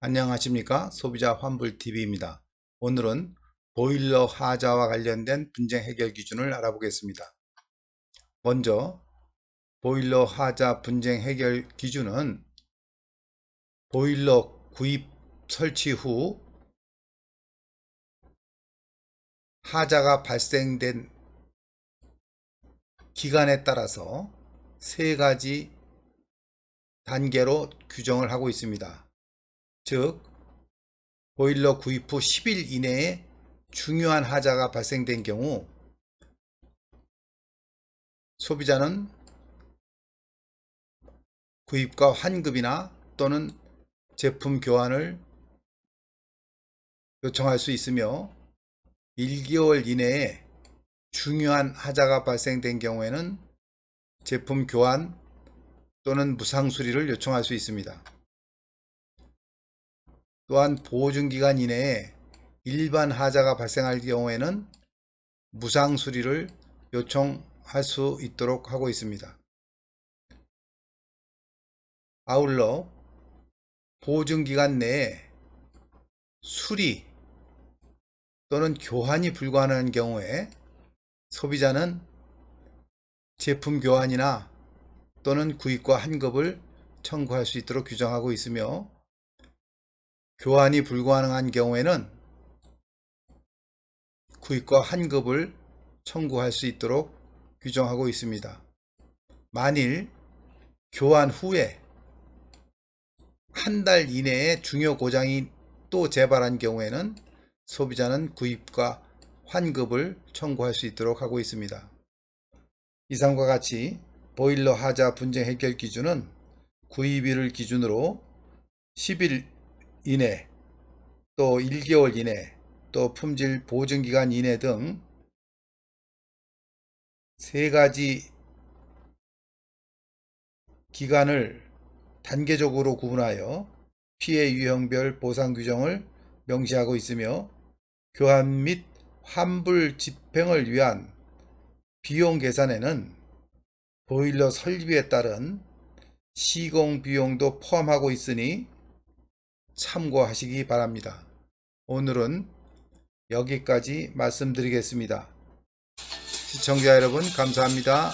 안녕하십니까 소비자 환불TV입니다. 오늘은 보일러 하자와 관련된 분쟁 해결 기준을 알아보겠습니다. 먼저 보일러 하자 분쟁 해결 기준은 보일러 구입 설치 후 하자가 발생된 기간에 따라서 세 가지 단계로 규정을 하고 있습니다. 즉 보일러 구입 후 10일 이내에 중요한 하자가 발생된 경우 소비자는 구입과 환급이나 또는 제품 교환을 요청할 수 있으며 1개월 이내에 중요한 하자가 발생된 경우에는 제품 교환 또는 무상 수리를 요청할 수 있습니다. 또한 보증기간 이내에 일반 하자가 발생할 경우에는 무상 수리를 요청할 수 있도록 하고 있습니다. 아울러 보증기간 내에 수리 또는 교환이 불가능한 경우에 소비자는 제품 교환이나 또는 구입과 환급을 청구할 수 있도록 규정하고 있으며 교환이 불가능한 경우에는 구입과 환급을 청구할 수 있도록 규정하고 있습니다. 만일 교환 후에 한 달 이내에 중요 고장이 또 재발한 경우에는 소비자는 구입과 환급을 청구할 수 있도록 하고 있습니다. 이상과 같이 보일러 하자 분쟁 해결 기준은 구입일을 기준으로 10일 이내 또 1개월 이내 또 품질 보증기간 이내 등 세 가지 기간을 단계적으로 구분하여 피해 유형별 보상 규정을 명시하고 있으며 교환 및 환불 집행을 위한 비용 계산에는 보일러 설비에 따른 시공 비용도 포함하고 있으니 참고하시기 바랍니다. 오늘은 여기까지 말씀드리겠습니다. 시청자 여러분 감사합니다.